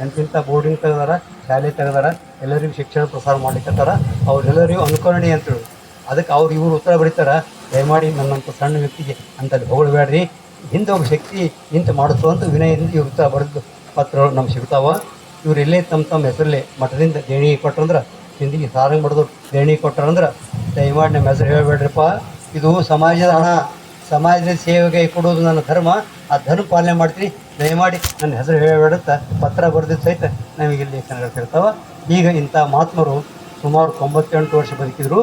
ಎಂತಿಂಥ boarding ತೆಗೆದಾರ, ಶಾಲೆ ತೆಗೆದಾರ, ಎಲ್ಲರಿಗೂ ಶಿಕ್ಷಣ ಪ್ರಸಾರ ಮಾಡ್ಲಿಕ್ಕತ್ತಾರ ಅವ್ರೆಲ್ಲರಿಗೂ ಅನುಕರಣೀಯ ಅಂತೇಳಿ ಅದಕ್ಕೆ ಅವ್ರು ಇವರು ಉತ್ತರ ಬರೀತಾರ, ದಯಮಾಡಿ ನನ್ನಂಥ ಸಣ್ಣ ವ್ಯಕ್ತಿಗೆ ಅಂತಲ್ಲಿ ಹೊಗಳಬೇಡ್ರಿ. ಹಿಂದೆ ಒಬ್ಬ ಶಕ್ತಿ ನಿಂತು ಮಾಡಿಸೋ ಅಂತ ವಿನಯದಿಂದ ಇವ್ರ ಉತ್ತರ ಬರೆದು ಪತ್ರಗಳು ನಮ್ಗೆ ಸಿಗ್ತಾವ. ಇವ್ರು ಇಲ್ಲೇ ತಮ್ಮ ತಮ್ಮ ಹೆಸರಲ್ಲೇ ಮಠದಿಂದ ದೇಣಿಗೆ ಕೊಟ್ರಂದ್ರೆ, ಹಿಂದಿಗೆ ಸಾರಂಗ್ ಬಡ್ದು ದೇಣಿ ಕೊಟ್ರಂದ್ರೆ, ದಯಮಾಡಿ ನಮ್ಮ ಹೆಸರು ಹೇಳಬೇಡ್ರಿಪ್ಪ. ಇದು ಸಮಾಜದ ಹಣ. ಸಮಾಜದ ಸೇವೆಗೆ ಕೊಡೋದು ನನ್ನ ಧರ್ಮ. ಆ ಧರ್ಮ ಪಾಲನೆ ಮಾಡ್ತೀನಿ. ದಯಮಾಡಿ ನನ್ನ ಹೆಸರು ಹೇಳಬೇಡಂತ ಪತ್ರ ಬರೆದಿದ್ದ ಸಹಿತ ನಮಗಿಲ್ಲಿ ಕನ್ನಡ ಈಗ ಇಂಥ ಮಹಾತ್ಮರು ಸುಮಾರು ತೊಂಬತ್ತೆಂಟು ವರ್ಷ ಬದುಕಿದ್ರು.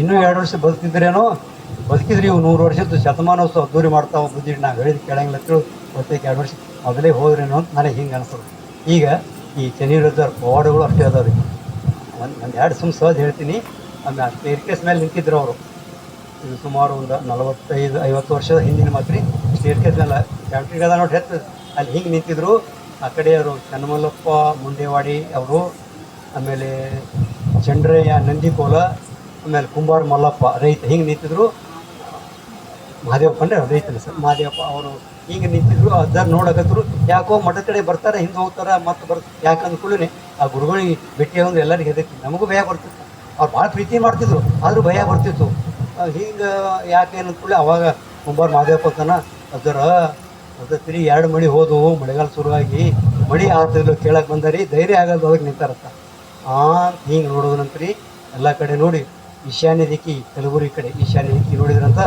ಇನ್ನೂ ಎರಡು ವರ್ಷ ಬದುಕಿದ್ರೇನೋ? ಬದುಕಿದ್ರೆ ಇವು ನೂರು ವರ್ಷದ್ದು ಶತಮಾನೋತ್ಸವ ಅದ್ದೂರಿ ಮಾಡ್ತಾವೆ ಬುದ್ಧಿ ನಾವು ಹೇಳಿದ ಕೇಳಂಗಿಲ್ಲ ತಿಳು ಮತ್ತೆ ಎರಡು ವರ್ಷ ಮೊದಲೇ ಹೋದ್ರೇನೋ ಅಂತ ನನಗೆ ಹಿಂಗೆ ಅನಿಸ್ತದೆ ಈಗ ಈ ಚನ್ನೀರದ್ದವ್ರ ಪವಾಡಗಳು ಅಷ್ಟೇ ಅದಾವ್ರಿ. ಒಂದು ಒಂದು ಎರಡು ಸುಮ್ ಸಹಜ ಹೇಳ್ತೀನಿ. ಆಮೇಲೆ ಇರ್ಕೇಸ್ ಮೇಲೆ ನಿಂತಿದ್ರು ಅವರು. ಇದು ಸುಮಾರು ಒಂದು ನಲವತ್ತೈದು, ಐವತ್ತು ವರ್ಷದ ಹಿಂದಿನ ಮಾತ್ರ. ಸ್ಟೇಟ್ ಮೇಲೆ ಫ್ಯಾಕ್ಟ್ರಿಗೆ ಅದ ನೋಡಿ ಹೆತ್ತು ಅಲ್ಲಿ ಹಿಂಗೆ ನಿಂತಿದ್ರು. ಆ ಕಡೆ ಅವರು ಚನ್ನಮಲ್ಲಪ್ಪ ಮುಂಡೇವಾಡಿ ಅವರು, ಆಮೇಲೆ ಚಂಡ್ರಯ್ಯ ನಂದಿಕೋಲ, ಆಮೇಲೆ ಕುಂಬಾರ ಮಲ್ಲಪ್ಪ ರೈತ ಹಿಂಗೆ ನಿಂತಿದ್ರು. ಮಹಾದೇವಪ್ಪ ಅಂದರೆ ರೈತನ ಸರ್. ಮಹಾದೇವಪ್ಪ ಅವರು ಹಿಂಗೆ ನಿಂತಿದ್ರು. ಅದರ ನೋಡಕತ್ರು. ಯಾಕೋ ಮಠದ ಕಡೆ ಬರ್ತಾರೆ ಹಿಂದೆ ಹೋಗ್ತಾರೆ, ಮತ್ತೆ ಬರ್ ಯಾಕೆ ಅಂದ್ಕೊಳ್ಳಿ ಆ ಗುರುಗಳಿಗೆ ಭೇಟಿ ಅಂದ್ರೆ ಎಲ್ಲರಿಗೆ ಹೆದರ್ತಿ ನಮಗೂ ಭಯ ಬರ್ತಿತ್ತು. ಅವ್ರು ಭಾಳ ಪ್ರೀತಿ ಮಾಡ್ತಿದ್ರು. ಆದರೂ ಭಯ ಬರ್ತಿತ್ತು. ಹಿಂಗೆ ಯಾಕೆ ಏನು ಅಂದ್ಕೊಳ್ಳಿ ಅವಾಗ ಕುಂಬಾರ ಮಹಾದೇವಪ್ಪ ಅದರ ಅದ ಅದತ್ರಿ ಎರಡು ಮಳಿ ಹೋದವು, ಮಳೆಗಾಲ ಶುರುವಾಗಿ. ಮಳಿ ಆತದ್ಲು ಕೇಳಕ್ಕೆ ಬಂದರಿ, ಧೈರ್ಯ ಆಗಲ್ದು ಅದಕ್ಕೆ ನಿಂತಾರತ್ತ. ಆ, ಹಿಂಗೆ ನೋಡೋದು ನಂತರ ಎಲ್ಲ ಕಡೆ ನೋಡಿ. ಈಶಾನ್ಯ ದಿಕ್ಕಿ ಕಲಬುರಗಿ ಕಡೆ ಈಶಾನ್ಯ ದಿಕ್ಕಿ ನೋಡಿದ್ರಂತ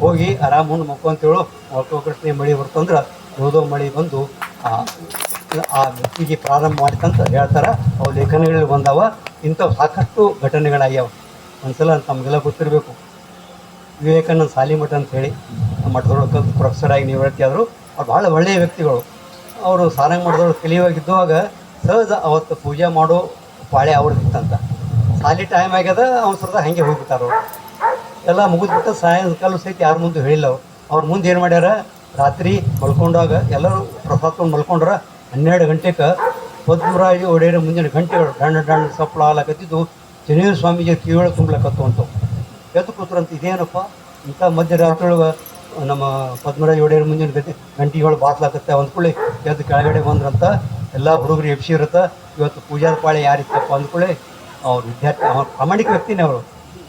ಹೋಗಿ ಆರಾಮ್ ಮುಂದೆ ಮಕ್ಕೊಂತೇಳು. ಮಕ್ಕಳು ಮಳೆ ಬರ್ತಂದ್ರೆ ಓದೋ ಮಳೆ ಬಂದು ಆ ವ್ಯಕ್ತಿಗೆ ಪ್ರಾರಂಭ ಮಾಡಿತಂತ ಹೇಳ್ತಾರೆ. ಅವು ಲೇಖನಗಳಲ್ಲಿ ಬಂದಾವ. ಇಂಥವು ಸಾಕಷ್ಟು ಘಟನೆಗಳಾಗ್ಯಾವ. ಒಂದ್ಸಲ ತಮಗೆಲ್ಲ ಗೊತ್ತಿರಬೇಕು. ವಿವೇಕಾನಂದ ಸಾಲಿಮಠ ಅಂತ ಹೇಳಿ ಮಠದೊಳಗೆ ಕಲ್ತು ಪ್ರೊಫೆಸರ್ ಆಗಿ ನಿವೃತ್ತಿ ಆದರು. ಅವ್ರು ಭಾಳ ಒಳ್ಳೆಯ ವ್ಯಕ್ತಿಗಳು. ಅವರು ಸಾರಂಗ ಮಠದೊಳಗೆ ಕಲಿಯುವಾಗಿದ್ದಾಗ ಸಹಜ ಅವತ್ತು ಪೂಜೆ ಮಾಡೋ ಪಾಳೆ ಅವ್ರದ್ದಿತ್ತಂತ. ಸಾಲಿ ಟೈಮ್ ಆಗ್ಯದ, ಅವ್ನ ಸರದ ಹಾಗೆ ಹೋಗ್ಬಿಟ್ಟಾರ ಅವರು. ಎಲ್ಲ ಮುಗಿದ್ಬಿಟ್ಟು ಸಾಯಂಕಾಲ ಸಹಿತ ಯಾರ ಮುಂದೆ ಹೇಳಿಲ್ಲ ಅವ್ರು. ಅವ್ರ ಮುಂದೆ ಏನು ಮಾಡ್ಯಾರ? ರಾತ್ರಿ ಮಲ್ಕೊಂಡಾಗ ಎಲ್ಲರೂ ಪ್ರಸಾದ ತೊಗೊಂಡು ಮಲ್ಕೊಂಡ್ರ ಹನ್ನೆರಡು ಗಂಟೆಗೆ ಪದ್ಮರಾಜ ಒಡೆಯರ ಮುಂದಿನ ಗಂಟೆಗಳು ಡಣ್ಣ ಡಣ್ಣ ಸಪ್ಪಳ ಆಲಕತ್ತಿದ್ದು ಜನೇಂದ್ರ ಸ್ವಾಮೀಜಿ ಕಿವಿಯೊಳಗೆ ತುಂಬಲಕತ್ತು ಅಂತವು ಎದ್ದು ಕೂತ್ರಂತ ಇದೇನಪ್ಪ? ಇಂಥ ಮಧ್ಯರಾತ್ರಿ ನಮ್ಮ ಪದ್ಮರಾಜ ಒಡೆಯರ ಮುಂಜಾನೆ ಗತಿ ಗಂಟಿಗಳು ಬಾತ್ಲಾಕತ್ತೆ ಅಂದ್ಕೊಳ್ಳಿ ಎದ್ದು ಕೆಳಗಡೆ ಬಂದ್ರಂತ ಎಲ್ಲ ಹುಡುಗರು ಎಬ್ಸಿರತ್ತ ಇವತ್ತು ಪೂಜಾದ ಪಾಳೆ ಯಾರಿತ್ತಪ್ಪ ಅಂದ್ಕೊಳ್ಳಿ ಅವ್ರ ವಿದ್ಯಾರ್ಥಿ ಅವ್ರ ಪ್ರಾಮಾಣಿಕ ವ್ಯಕ್ತಿನೇ ಅವರು.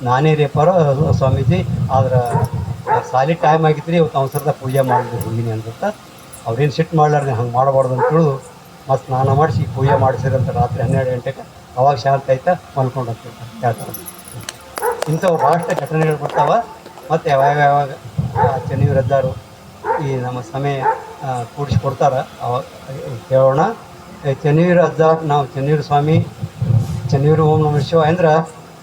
ನಾನೇ ರೇಪಾರ ಸ್ವಾಮೀಜಿ. ಆದ್ರೆ ಸಾಲಿ ಟೈಮ್ ಆಗಿತ್ತು ರೀ ಇವತ್ತು ಅವ್ನ ಸರದ ಪೂಜೆ ಮಾಡಿದ್ರು ಹೋಗಿನಿ ಅಂತ ಅವ್ರೇನು ಸಿಟ್ಟು ಮಾಡ್ಲಾರ್ದೆ, ಹಂಗೆ ಮಾಡಬಾರ್ದು ಅಂತ ತಿಳಿದು ಮತ್ತು ಸ್ನಾನ ಮಾಡಿಸಿ ಪೂಜೆ ಮಾಡಿಸಿರಂತ ರಾತ್ರಿ ಹನ್ನೆರಡು ಗಂಟೆಗೆ ಅವಾಗ ಶಾಂತ ಆಯ್ತಾ ಅಂತ ಹೇಳ್ತಾರೆ ಇಂಥವು ಭಾಳಷ್ಟು ಘಟನೆಗಳು ಬರ್ತಾವೆ. ಮತ್ತು ಯಾವಾಗ ಯಾವಾಗ ರದ್ದಾರು ಈ ನಮ್ಮ ಸಮಯ ಕೂಡಿಸ್ಕೊಡ್ತಾರೆ ಅವಾಗ ಕೇಳೋಣ. ಚೆನ್ನೀರು ನಾವು ಚೆನ್ನೀರು ಸ್ವಾಮಿ ಚೆನ್ನೀರು ಓಂ ನಮ ಶಿವ ಅಂದ್ರೆ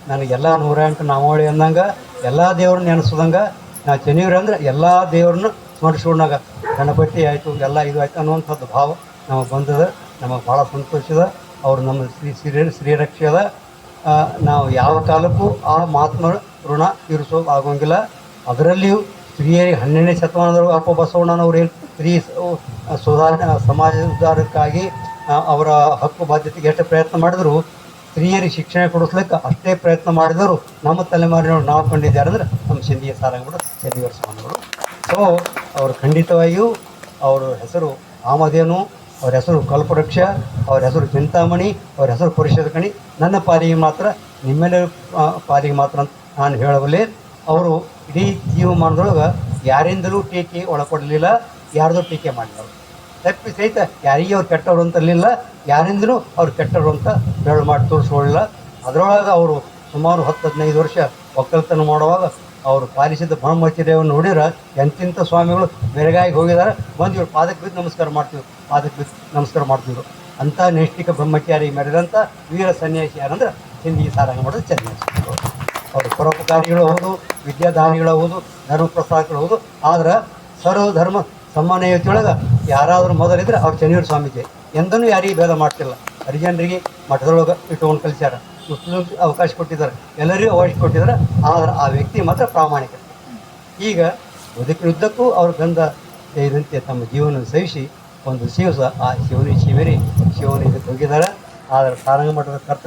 ನನಗೆಲ್ಲ ನೂರ ಎಂಟು ನಾಮಾವಳಿ ಅಂದಂಗೆ, ಎಲ್ಲ ದೇವ್ರನ್ನ ನೆನೆಸ್ದಂಗೆ, ನಾವು ಚೆನ್ನೀರು ಅಂದ್ರೆ ಎಲ್ಲ ದೇವ್ರನ್ನ ಸ್ಮರಿಸ್ಕೊಂಡಾಗ ಗಣಪತಿ ಆಯಿತು ಎಲ್ಲ ಇದು ಆಯ್ತು ಅನ್ನುವಂಥದ್ದು ಭಾವ ನಮಗೆ ಬಂದದ. ನಮಗೆ ಭಾಳ ಸಂತೋಷದ. ಅವ್ರು ನಮ್ಮ ಶ್ರೀ ಶ್ರೀ, ಶ್ರೀರಕ್ಷದ. ನಾವು ಯಾವ ಕಾಲಕ್ಕೂ ಆ ಮಹಾತ್ಮ ಋಣ ತೀರಿಸೋ ಆಗೋಂಗಿಲ್ಲ ಅದರಲ್ಲಿಯೂ ಸ್ತ್ರೀಯರಿಗೆ ಹನ್ನೆರಡನೇ ಶತಮಾನದವರು ಅಪ್ಪ ಬಸವಣ್ಣನವರು ಸ್ತ್ರೀ ಸುಧಾರಣೆ ಸಮಾಜ ಸುಧಾರಕ್ಕಾಗಿ ಅವರ ಹಕ್ಕು ಬಾಧ್ಯತೆಗೆ ಎಷ್ಟು ಪ್ರಯತ್ನ ಮಾಡಿದ್ರು ಸ್ತ್ರೀಯರಿಗೆ ಶಿಕ್ಷಣ ಕೊಡಿಸ್ಲಿಕ್ಕೆ ಅಷ್ಟೇ ಪ್ರಯತ್ನ ಮಾಡಿದರು ನಮ್ಮ ತಲೆಮಾರಿನವರು ನಾವು ಕಂಡಿದ್ದಾರೆ ಅಂದರೆ ನಮ್ಮ ಸಿಂಧಿಯ ಕೂಡ ಸಿಂಧಿಯವರ ಸ್ವಾಮಿಗಳು ಸೊ, ಅವರು ಖಂಡಿತವಾಗಿಯೂ ಅವರ ಹೆಸರು ಆಮದೇನು ಅವ್ರ ಹೆಸರು ಕಲ್ಪವೃಕ್ಷ, ಅವ್ರ ಹೆಸರು ಚಿಂತಾಮಣಿ, ಅವ್ರ ಹೆಸರು ಪರಿಷತ್ ಕಣಿ ನನ್ನ ಪಾಲಿಗೆ ಮಾತ್ರ ನಿಮ್ಮೆಲ್ಲ ಪಾಲಿಗೆ ಮಾತ್ರ ಅಂತ ನಾನು ಹೇಳಬಲ್ಲೆ, ಅವರು ಇಡೀ ಜೀವಮಾನದೊಳಗೆ ಯಾರಿಂದಲೂ ಟೀಕೆ ಒಳಪಡಲಿಲ್ಲ, ಯಾರ್ದೂ ಟೀಕೆ ಮಾಡಿಲ್ಲ ತಪ್ಪಿ ಸಹಿತ ಯಾರಿಗೆ ಅವ್ರು ಕೆಟ್ಟವರು ಅಂತಲಿಲ್ಲ ಯಾರಿಂದಲೂ ಅವ್ರು ಕೆಟ್ಟವರು ಅಂತ ಹೇಳಿ ಮಾಡಿ ತೋರಿಸ್ಕೊಳ್ಳಿಲ್ಲ. ಅದರೊಳಗೆ ಅವರು ಸುಮಾರು ಹತ್ತು ಹದಿನೈದು ವರ್ಷ ಒಕ್ಕಲ್ತನ ಮಾಡುವಾಗ ಅವರು ಪಾಲಿಸಿದ ಬ್ರಹ್ಮಚರ್ಯವನ್ನು ನೋಡಿದ್ರೆ ಎಂತಿಂಥ ಸ್ವಾಮಿಗಳು ಬೆರಗಾಗಿ ಹೋಗಿದ್ದಾರೆ. ಬಂದು ಇವ್ರು ಪಾದಕ್ಕೆ ಬಿದ್ದು ನಮಸ್ಕಾರ ಮಾಡ್ತೀವಿ. ಪಾದಕ್ಕೆ ಬಿದ್ದು ನಮಸ್ಕಾರ ಮಾಡ್ತಿದ್ರು. ಅಂಥ ನೈಷ್ಠಿಕ ಬ್ರಹ್ಮಚಾರಿ ಮೆರೆದಂಥ ವೀರ ಸನ್ಯಾಸಿ ಯಾರಂದ್ರೆ ಹಿಂದಿ ಸಾರಂಗ ಮಾಡೋದು ಚೆನ್ನಾಗಿ ಅವರು ಪರೋಪಕಾರಿಗಳು ಹೌದು, ವಿದ್ಯಾದಾನಿಗಳು ಹೌದು ಧರ್ಮ ಪ್ರಸಾದಗಳು ಹೌದು. ಆದ್ರೆ ಸರ್ವಧರ್ಮ ಧರ್ಮ ಸಮನ್ವಯತೆಯೊಳಗೆ ಯಾರಾದರೂ ಮೊದಲಿದ್ರೆ ಅವ್ರು ಶನಿವಾರ ಸ್ವಾಮೀಜಿ ಎಂದನೂ ಯಾರಿಗೂ ಭೇದ ಮಾಡ್ತಿಲ್ಲ. ಹರಿಜನರಿಗೆ ಮಠದೊಳಗೆ ಇಟ್ಕೊಂಡು ಕಲಿಸ್ಯಾರ. ಮುಸ್ಲಿಮ್ಗೆ ಅವಕಾಶ ಕೊಟ್ಟಿದ್ದಾರೆ. ಎಲ್ಲರಿಗೂ ಅವಕಾಶ ಕೊಟ್ಟಿದ್ದಾರೆ. ಆದರೆ ಆ ವ್ಯಕ್ತಿ ಮಾತ್ರ ಪ್ರಾಮಾಣಿಕ. ಈಗ ಬದುಕಿನುದ್ದಕ್ಕೂ ಅವ್ರ ಗಂಧ ಸೇರಿದಂತೆ ತಮ್ಮ ಜೀವನ ಸಹಿಸಿ ಒಂದು ದಿವಸ ಆ ಶಿವನಿ ಶಿವರಿ, ಶಿವನಿಗೆ ಹೋಗಿದ್ದಾರೆ ಆದರೆ ಸಾರಂಗ ಮಠದ ಕರ್ತೃ